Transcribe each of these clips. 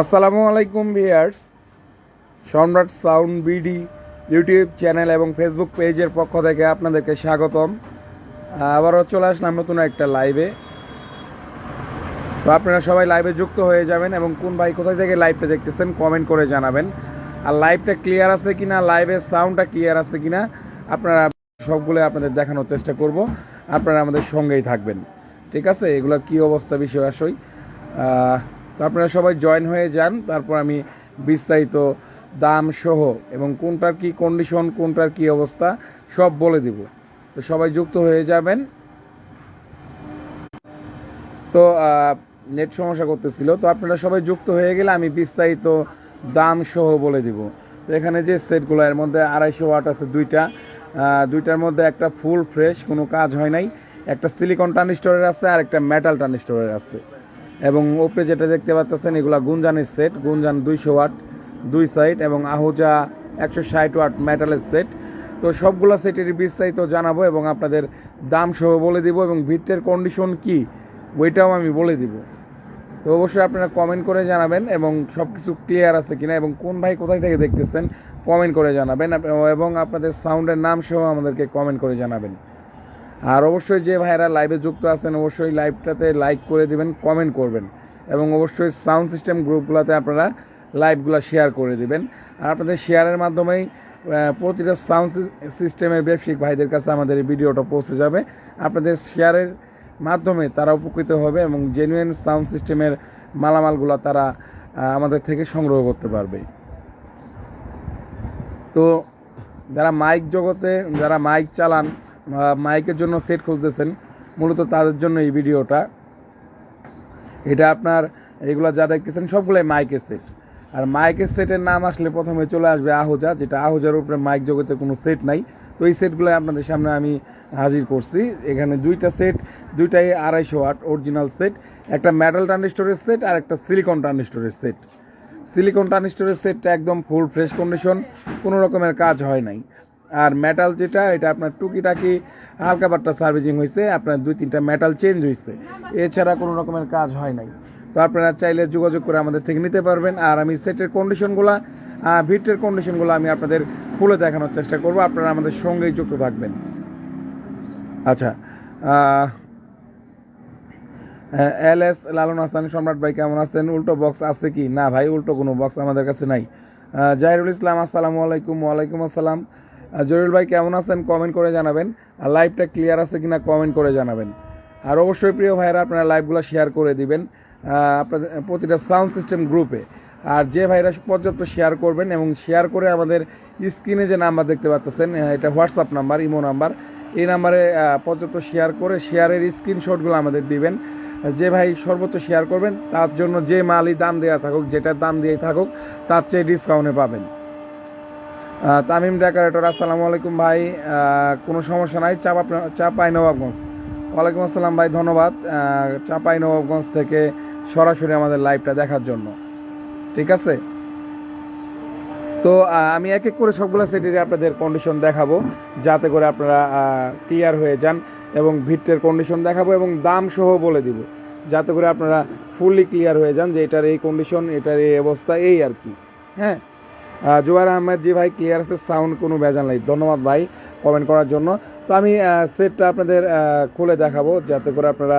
আসসালামু আলাইকুম viewers Samrat sound BD YouTube channel এবং ফেসবুক পেজের পক্ষ থেকে আপনাদেরকে স্বাগতম। আবারও চলে আসলাম নতুন একটা লাইভে। তো আপনারা সবাই লাইভে যুক্ত হয়ে যাবেন এবং কোন ভাই কোথায় থেকে লাইভটা দেখতেছেন কমেন্ট করে জানাবেন। আর লাইভটা ক্লিয়ার আছে কিনা, লাইভের সাউন্ডটা ক্লিয়ার আছে কিনা, আপনারা সবগুলো আপনাদের দেখানোর চেষ্টা করব। আপনারা আমাদের সঙ্গেই থাকবেন। ঠিক আছে? এগুলোর কি অবস্থা বিষয় আসই। তো আপনারা সবাই জয়েন হয়ে যান, তারপর আমি বিস্তারিত দাম সহ এবং কোনটার কি কন্ডিশন কোনটার কি অবস্থা সব বলে দিব। তো সবাই যুক্ত হয়ে যাবেন। তো নেট সমস্যা করতেছিল, তো আপনারা সবাই যুক্ত হয়ে গেলে আমি বিস্তারিত দাম সহ বলে দিব। তো এখানে যে সেটগুলো, এর মধ্যে আড়াইশো ওয়াট আছে দুইটা। দুইটার মধ্যে একটা ফুল ফ্রেশ কোনো কাজ হয় নাই। একটা সিলিকন টানিস্টোরের আছে আর একটা মেটাল টানিস্টোরের আছে। এবং ওপরে যেটা দেখতে পাচ্ছেন, এগুলা গুঞ্জানের সেট গুঞ্জান দুইশো ওয়াট, দুই সাইড এবং আহুজা একশো ষাট ওয়াট মেটালের সেট তো সবগুলো সেটের বিস্তারিত জানাব এবং আপনাদের দাম সহ বলে দিব এবং ভিটের কন্ডিশন কি, ওইটাও আমি বলে দিব। তো অবশ্যই আপনারা কমেন্ট করে জানাবেন এবং সব কিছু ক্লিয়ার আছে কিনা এবং কোন ভাই কোথায় থেকে দেখতেছেন কমেন্ট করে জানাবেন। এবং আপনাদের সাউন্ডের নাম সহ আমাদেরকে কমেন্ট করে জানাবেন। আর অবশ্যই যে ভাইয়েরা লাইভে যুক্ত আছেন, অবশ্যই লাইভটাতে লাইক করে দিবেন কমেন্ট করবেন। এবং অবশ্যই সাউন্ড সিস্টেম গ্রুপগুলোতে আপনারা লাইভগুলো শেয়ার করে দিবেন। আর আপনাদের শেয়ারের মাধ্যমেই প্রতিটা সাউন্ড সিস্টেমের ব্যবসায়িক ভাইদের কাছে আমাদের এই ভিডিওটা পৌঁছে যাবে। আপনাদের শেয়ারের মাধ্যমে তারা উপকৃত হবে এবং জেনুইন সাউন্ড সিস্টেমের মালামালগুলো তারা আমাদের থেকে সংগ্রহ করতে পারবে। তো, যারা মাইক জগতে, যারা মাইক চালান মাইকের জন্য সেট খুঁজতেছেন। মূলত তাদের জন্য এই ভিডিওটা। এটা আপনার, এগুলো যা দেখতেছেন, সবগুলোই মাইকের সেট। আর মাইকের সেটের নাম আসলে প্রথমে চলে আসবে আহুজা, যেটা আহুজার উপরে মাইক জগতে কোনো সেট নাই। তো এই সেটগুলো আপনাদের সামনে আমি হাজির করছি। এখানে দুইটা সেট, দুইটাই আড়াইশো আট অরিজিনাল সেট, একটা মেটাল ট্রানজিস্টরের সেট আর একটা সিলিকন ট্রানজিস্টরের সেট। সিলিকন ট্রানজিস্টরের সেটটা একদম ফুল ফ্রেশ কন্ডিশন কোনো রকমের কাজ হয় নাই। আর মেটাল যেটা, এটা আপনার টুকিটাকি হালকা পাট্টা সার্ভিসিং হয়েছে আপনার দুই তিনটা মেটাল চেঞ্জ হয়েছে এছাড়া কোনো রকমের কাজ হয় নাই। তো আপনারা চাইলে যোগাযোগ করে আমাদের থেকে নিতে পারবেন। আর আমি সেটের কন্ডিশনগুলো ভিটের কন্ডিশনগুলো আমি আপনাদের খুলে দেখানোর চেষ্টা করব। আপনারা আমাদের সঙ্গেই যুক্ত থাকবেন। আচ্ছা এল এস লালন হাসান, সম্রাট ভাই কেমন আছেন? উল্টো বক্স আছে কি? না ভাই, উল্টো কোনো বক্স আমাদের কাছে নাই। জাহিরুল ইসলাম, আসসালামু আলাইকুম। ওয়ালাইকুম আসসালাম। আহ, জহিরুল ভাই কেমন আছেন কমেন্ট করে জানাবেন। আর লাইভটা ক্লিয়ার আছে কিনা কমেন্ট করে জানাবেন। আর অবশ্যই প্রিয় ভাইরা আপনারা লাইভগুলো শেয়ার করে দিবেন আপনাদের প্রতিটা সাউন্ড সিস্টেম গ্রুপে আর যে ভাইরা পর্যাপ্ত শেয়ার করবেন এবং শেয়ার করে আমাদের স্ক্রিনে যে নাম্বার দেখতে পাচ্ছেন এটা হোয়াটসঅ্যাপ নাম্বার ইমো নাম্বার এই নাম্বারে পর্যাপ্ত শেয়ার করে শেয়ারের স্ক্রিনশটগুলো আমাদের দিবেন। যে ভাই সর্বোচ্চ শেয়ার করবেন তার জন্য যে মালই দাম দেওয়া থাকুক যেটার দাম দিয়ে থাকুক তার চেয়ে ডিসকাউন্টে পাবেন। তামিম ডেকারেটর, আসসালামু আলাইকুম ভাই। কোনো সমস্যা নাই চাপা চাপাই নবাবগঞ্জ। ওয়ালাইকুম আসসালাম ভাই, ধন্যবাদ। চাপাই নবাবগঞ্জ থেকে সরাসরি আমাদের লাইভটা দেখার জন্য। ঠিক আছে? তো আমি এক এক করে সবগুলো সেটের আপনাদের কন্ডিশন দেখাবো, যাতে করে আপনারা ক্লিয়ার হয়ে যান এবং ভিটের কন্ডিশন দেখাবো এবং দাম সহ বলে দিব, যাতে করে আপনারা ফুললি ক্লিয়ার হয়ে যান যে এটার এই কন্ডিশন এটার এই অবস্থা, এই আর কি। হ্যাঁ? জোয়ার আহমেদ জি ভাই ক্লিয়ার আছে সাউন্ড কোনো বেজান নাই। ধন্যবাদ ভাই কমেন্ট করার জন্য। তো আমি সেটটা আপনাদের খুলে দেখাবো, যাতে করে আপনারা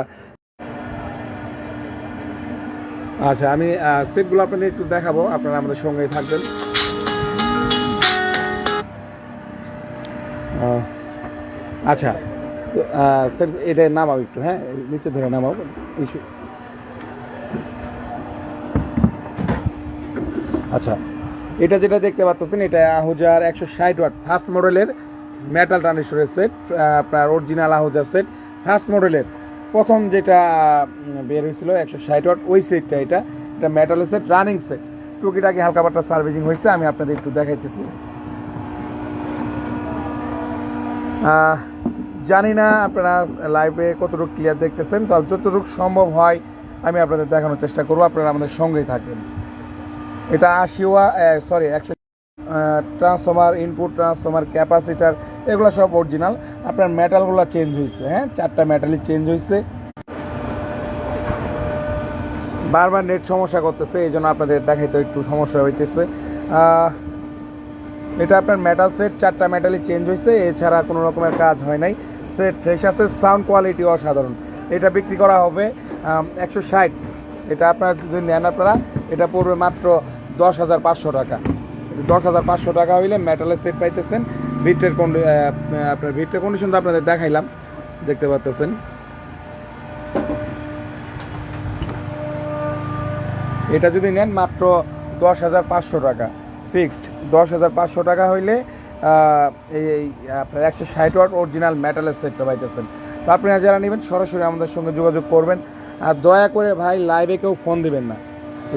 আচ্ছা আমি সেটগুলো আপনাদের একটু দেখাবো, আপনারা আমাদের সঙ্গেই থাকবেন। আচ্ছা স্যার এটা নামাও একটু হ্যাঁ? নিচে ধরে নামাও ইস্যু আচ্ছা এটা যেটা দেখতে পাচ্ছেন এটা আহুজার একশো ষাট ওয়াট ফার্স্ট মডেলের মেটাল ট্রানজিস্টরের সেট আপনার অরিজিনাল আহুজার সেট ফার্স্ট মডেলের প্রথম যেটা বের হয়েছিল একশো ষাট ওয়াট, ওই সেটটা এটা। এটা মেটালের সেট রানিং সেট টুকিটাকি হালকা পাট্টা সার্ভিসিং হয়েছে, আমি আপনাদের একটু দেখাইতেছি। জানি না আপনারা লাইভে কতটুকু ক্লিয়ার দেখতেছেন, তবে যতটুকু সম্ভব হয় আমি আপনাদের দেখানোর চেষ্টা করব, আপনারা আমাদের সঙ্গেই থাকবেন এটা আশিওয়া সরি একশো ট্রান্সফর্মার ইনপুট ট্রান্সফর্মার ক্যাপাসিটার এগুলো সব অরিজিনাল আপনার মেটালগুলো চেঞ্জ হয়েছে হ্যাঁ? চারটা মেটালই চেঞ্জ হয়েছে বারবার নেট সমস্যা করতেছে এই জন্য আপনাদের দেখাইতে একটু সমস্যা হইতেছে। এটা আপনার মেটাল সেট চারটা মেটালই চেঞ্জ হয়েছে এছাড়া কোনো রকমের কাজ হয় নাই। সেট ফ্রেশ আছে সাউন্ড কোয়ালিটি অসাধারণ। এটা বিক্রি করা হবে একশো ষাট। এটা আপনার যদি নেন আপনারা, এটা পড়বে মাত্র দশ হাজার পাঁচশো টাকা। দশ হাজার পাঁচশো টাকা হইলে মেটালের সেট পাইতেছেন। ভিটের কন্ডি আপনার ভিটের কন্ডিশন তো আপনাদের দেখাইলাম। দেখতে পাচ্তেছেন এটা যদি নেন মাত্র দশ হাজার পাঁচশো টাকা। ফিক্সড দশ হাজার পাঁচশো টাকা হইলে এই আপনার একশো ষাট ওয়াট অরিজিনাল মেটালের সেটটা পাইতেছেন। তো আপনারা যারা নেবেন, সরাসরি আমাদের সঙ্গে যোগাযোগ করবেন। আর দয়া করে ভাই লাইভে কেউ ফোন দিবেন না।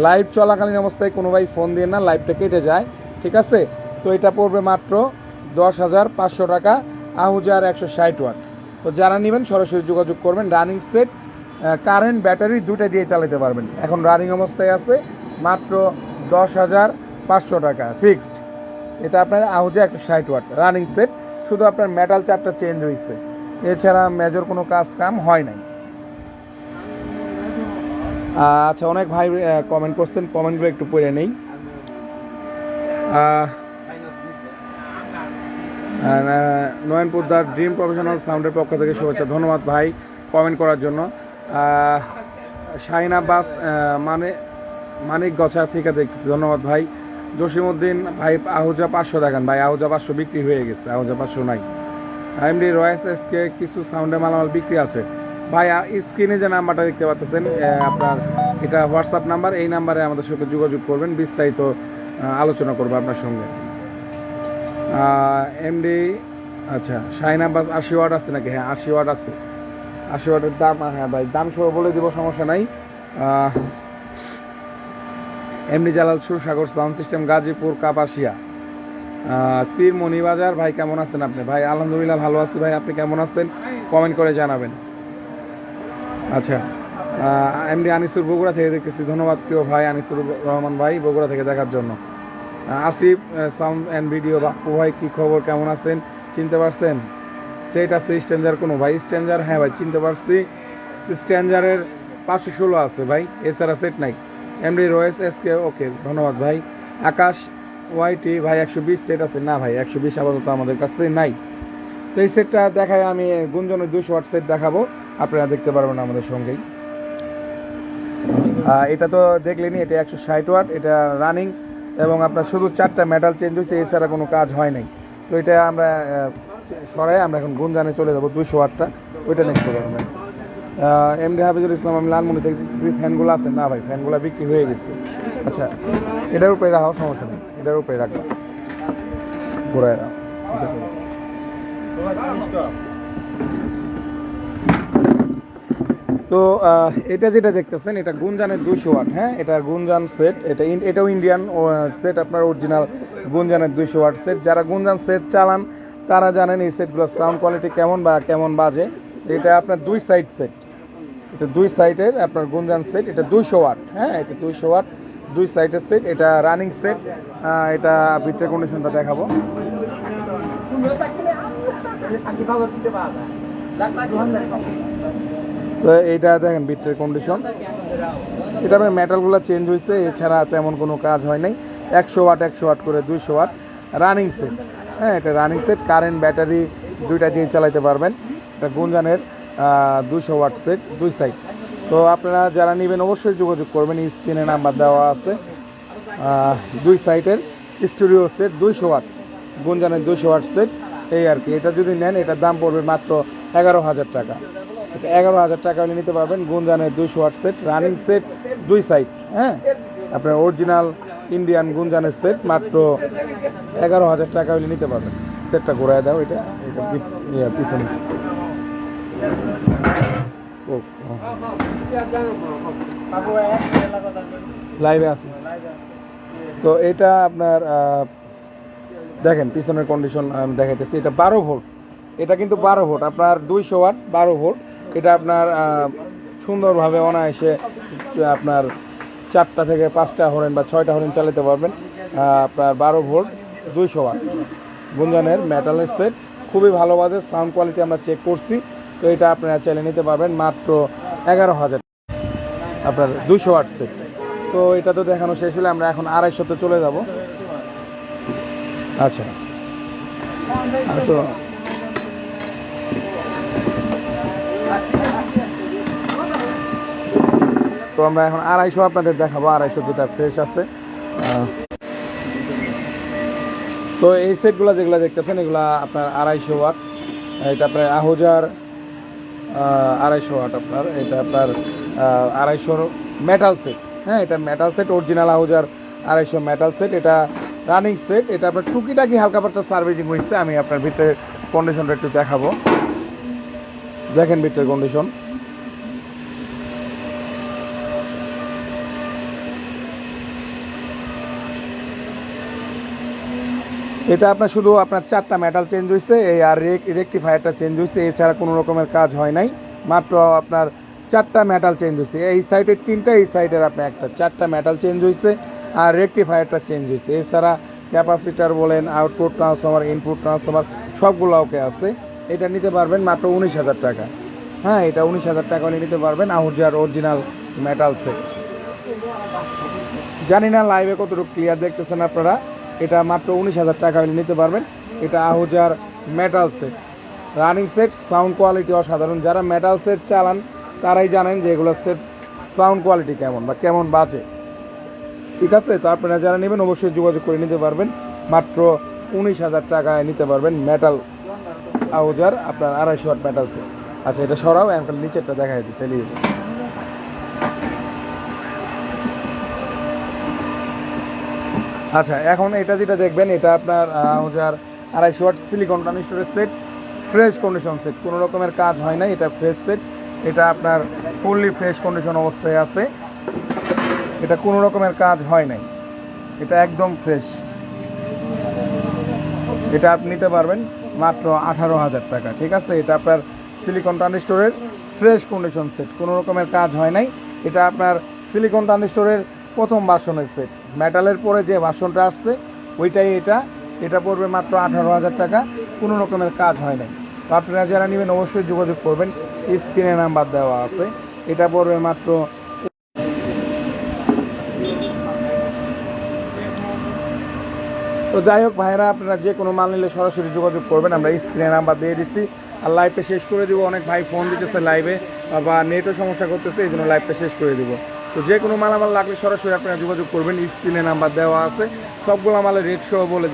লাইভ চলাকালীন অবস্থায় কোনো ভাই ফোন দিয়ে না লাইভটা কেটে যায়, ঠিক আছে? তো এটা পড়বে মাত্র দশ হাজার পাঁচশো টাকা, আহুজার একশো ষাট ওয়াট তো যারা নেবেন, সরাসরি যোগাযোগ করবেন রানিং সেট কারেন্ট ব্যাটারি দুটো দিয়ে চালাতে পারবেন। এখন রানিং অবস্থায় আছে মাত্র দশ হাজার পাঁচশো টাকা ফিক্সড এটা আপনার আহুজা একশো ষাট ওয়াট রানিং সেট শুধু আপনার মেটাল চারটা চেঞ্জ হয়েছে এছাড়া মেজর কোনো কাজ কাম হয় নাই। আচ্ছা অনেক ভাই কমেন্ট করছেন কমেন্টগুলো একটু পড়ে নেই। নয়ন পোদ্দার ড্রিম প্রফেশনাল সাউন্ডের পক্ষ থেকে শুভেচ্ছা। ধন্যবাদ ভাই কমেন্ট করার জন্য। শাহিন আব্বাস মানে মানিক গছা থেকে দেখছি। ধন্যবাদ ভাই। জসিমউদ্দিন, ভাই, আহুজা পাঁচশো দেখান। ভাই, আহুজা পাঁচশো বিক্রি হয়ে গেছে, আহুজা পাঁচশো নাই। এমডি রয়েস এসকে কিছু সাউন্ডে মালামাল বিক্রি আছে। ভাই স্ক্রিনে যে নাম্বারটা দেখতে পাচ্ছেন আপনার এটা হোয়াটসঅ্যাপ নাম্বার, এই নাম্বারে আমাদের সঙ্গে যোগাযোগ করবেন, বিস্তারিত আলোচনা করব আপনার সঙ্গে। এমডি আচ্ছা শাহিন আব্বাস, আশি ওয়াট আছে নাকি? হ্যাঁ আশি ওয়াট আছে। আশি ওয়াটের দাম হ্যাঁ ভাই, দাম সহ বলে দিব, সমস্যা নাই। MD Jalal Sursagar sound system, Gazipur, Kapasia. তীর মণিবাজার ভাই কেমন আছেন আপনি? ভাই, আলহামদুলিল্লাহ ভালো আছি, ভাই, আপনি কেমন আছেন? কমেন্ট করে জানাবেন। আচ্ছা। এমডি আনিসুর বগুড়া থেকে দেখতেছি। ধন্যবাদ প্রিয় ভাই আনিসুর রহমান ভাই বগুড়া থেকে দেখার জন্য। Asif sound and video, Bappu ভাই, কী খবর? কেমন আছেন? চিনতে পারছেন? সেট আছে স্ট্যান্ডার কোনো? ভাই, স্ট্যান্ডার হ্যাঁ ভাই, চিনতে পারছি। স্ট্যান্ডারের পাঁচশো ষোলো আছে ভাই। এছাড়া সেট নাই। এমডি রয়েস, এসকে, ওকে, ধন্যবাদ ভাই। আকাশ ওয়াইটি ভাই, একশো বিশ সেট আছে? না ভাই, একশো বিশ আপাতত আমাদের কাছে নাই। তো এই সেটটা দেখায় আমি গুঞ্জনের দুশো ওয়াট সেট দেখাবো। আপনারা দেখতে পারবেন আমাদের সঙ্গেই। এটা তো দেখলেনি, এটা একশো ষাট ওয়াট, এটা রানিং এবং আপনার শুধু চারটা মেটাল চেঞ্জ হয়েছে, এছাড়া কোনো কাজ হয় নাই। তো এটা আমরা সরাই, আমরা এখন গুঞ্জানে চলে যাব দুশো ওয়াটটা। ওইটা নেক্সট করবেন এমডি হাফিজুল ইসলাম, আমি লালমনি থেকে ফ্যানগুলো আছে? না ভাই, ফ্যানগুলো বিক্রি হয়ে গেছে। আচ্ছা এটার উপরে রাখাও সমস্যা নেই, এটার উপরে রাখবা ঘুরায় রাখো। তো এটা যেটা দেখতেছেন, এটা গুঞ্জানের দুইশো ওয়াট হ্যাঁ? এটা গুঞ্জান সেট, এটা এটাও ইন্ডিয়ান সেট, আপনার অরিজিনাল গুঞ্জানের দুইশো ওয়াট সেট। যারা গুঞ্জান সেট চালান, তারা জানেন এই সেটগুলোর সাউন্ড কোয়ালিটি কেমন বা কেমন বাজে। এটা আপনার দুই সাইড সেট। এটা দুই সাইডের আপনার গুঞ্জান সেট, এটা দুইশো ওয়াট হ্যাঁ? এটা দুইশো ওয়াট, দুই সাইডের সেট, এটা রানিং সেট। এটা ভিতরের কন্ডিশনটা দেখাবো। তো এইটা দেখেন বিটের কন্ডিশন এটা আপনার মেটালগুলো চেঞ্জ হয়েছে এছাড়া তেমন কোনো কাজ হয় নাই। একশো ওয়াট একশো ওয়াট করে দুইশো ওয়াট রানিং সেট হ্যাঁ এটা রানিং সেট কারেন্ট ব্যাটারি দুইটা দিয়ে চালাতে পারবেন। এটা গুঞ্জানের দুইশো ওয়াট সেট দুই সাইড তো আপনারা যারা নেবেন অবশ্যই যোগাযোগ করবেন স্ক্রিনে নাম্বার দেওয়া আছে। দুই সাইটের স্টুডিও সেট দুইশো ওয়াট গুঞ্জানের দুইশো ওয়াট সেট এই আর কি। এটা যদি নেন, এটার দাম পড়বে মাত্র এগারো হাজার টাকা। এগারো হাজার টাকা হলে নিতে পারবেন গুঞ্জানের দুইশো ওয়াট সেট রানিং সেট দুই সাইড হ্যাঁ? আপনার অরিজিনাল ইন্ডিয়ান গুঞ্জানের সেট মাত্র এগারো হাজার টাকা হলে নিতে পারবেন। সেটটা ঘোরায় দাও, এটা এটা পিছনে। লাইভে আছে। তো এটা আপনার দেখেন, পিছনের কন্ডিশন আমি দেখাইতেছি। এটা বারো ভোল্ট এটা কিন্তু বারো ভোল্ট আপনার দুইশো ওয়াট বারো ভোল্ট এটা আপনার সুন্দরভাবে অনায়াসে আপনার চারটা থেকে পাঁচটা হরেন বা ছয়টা হরেন চালাতে পারবেন। আপনার বারো ভোল্ট, দুইশো ওয়াট। গুঞ্জনের মেটালের সেট খুবই ভালো বাজে সাউন্ড কোয়ালিটি আমরা চেক করছি। তো এটা আপনারা চাইলে নিতে পারবেন মাত্র এগারো হাজার। আপনার দুশো ওয়াট সেট তো এটা তো দেখানো শেষ হলে আমরা এখন আড়াইশোতে চলে যাব। আচ্ছা। তো তো আমরা এখন আড়াইশো আপনাদের দেখাবো, আড়াইশো যেটা ফ্রেশ আছে। তো এই সেটগুলো যেগুলো দেখতেছেন, এগুলা আপনার আড়াইশো ওয়াট। এটা আপনার আহুজার আড়াইশো ওয়াট আপনার। এটা আপনার আড়াইশো মেটাল সেট হ্যাঁ এটা মেটাল সেট অরিজিনাল আহুজার আড়াইশো মেটাল সেট এটা রানিং সেট এটা আপনার টুকিটাকি হালকা পাতলা সার্ভিসিং হয়েছে আমি আপনার ভিতরে কন্ডিশনটা একটু দেখাবো। দেখেন ভিতরের কন্ডিশন এটা আপনার শুধু আপনার চারটা মেটাল চেঞ্জ হয়েছে এই আর রেকটিফায়ারটা চেঞ্জ হয়েছে এছাড়া কোনো রকমের কাজ হয় নাই। মাত্র আপনার চারটা মেটাল চেঞ্জ হয়েছে এই সাইডের তিনটা, এই সাইডের আপনার একটা। চারটা মেটাল চেঞ্জ হয়েছে আর রেকটিফায়ারটা চেঞ্জ হয়েছে এছাড়া ক্যাপাসিটার বলেন আউটপুট ট্রান্সফর্মার ইনপুট ট্রান্সফর্মার সবগুলো ওকে আছে। এটা নিতে পারবেন মাত্র উনিশ হাজার টাকা। হ্যাঁ এটা উনিশ হাজার টাকা হলে নিতে পারবেন আহুজার অরিজিনাল মেটাল সেট জানি না লাইভে কতটুকু ক্লিয়ার দেখতেছেন আপনারা। এটা মাত্র উনিশ হাজার টাকা হলে নিতে পারবেন। এটা আহুজার metal set running set sound quality অসাধারণ। যারা মেটাল সেট চালান, তারাই জানেন যে এগুলো সেট সাউন্ড কোয়ালিটি কেমন বা কেমন বাজে। ঠিক আছে? তো আপনারা যারা নেবেন, অবশ্যই যোগাযোগ করে নিতে পারবেন। মাত্র উনিশ হাজার টাকায় নিতে পারবেন মেটাল আহুজার আপনার আড়াইশো ওয়াট মেটাল সেট আচ্ছা এটা সরাও এখন নিচেরটা দেখাই দিই টেলিভিশন আচ্ছা এখন এটা যেটা দেখবেন, এটা আপনার হাজার আড়াইশো ওয়াট সিলিকন ট্রানজিস্টরের সেট ফ্রেশ কন্ডিশন সেট কোনো রকমের কাজ হয় না এটা ফ্রেশ সেট এটা আপনার ফুললি ফ্রেশ কন্ডিশন অবস্থায় আছে। এটা কোনো রকমের কাজ হয় নাই। এটা একদম ফ্রেশ এটা আপনি নিতে পারবেন। মাত্র আঠারো হাজার টাকা, ঠিক আছে? এটা আপনার সিলিকন ট্রানজিস্টরের ফ্রেশ কন্ডিশন সেট কোনো রকমের কাজ হয় নাই। এটা আপনার সিলিকন ট্রানজিস্টরের প্রথম বাসনের সেট মেটালের পরে যে বাসনটা আসছে, ওইটাই এটা। এটা পড়বে মাত্র আঠারো হাজার টাকা, কোনো রকমের কাজ হয় নাই। তো আপনারা যারা নেবেন, অবশ্যই যোগাযোগ করবেন। স্ক্রিনে নাম্বার দেওয়া আছে। এটা পড়বে মাত্র তো যাই হোক ভাইরা, আপনারা যে কোনো মাল নিলে সরাসরি যোগাযোগ করবেন। আমরা স্ক্রিনে নাম্বার দিয়ে দিচ্ছি। আর লাইভটা শেষ করে দিব। অনেক ভাই ফোন দিতেছে লাইভে বা নেটও সমস্যা করতেছে এই জন্য লাইভটা শেষ করে দিব। তো যে কোনো মাল আমার লাগলে সরাসরি আপনারা যোগাযোগ করবেন। স্ক্রিনে নাম্বার দেওয়া আছে। সবগুলো মালের রেট সহ বলে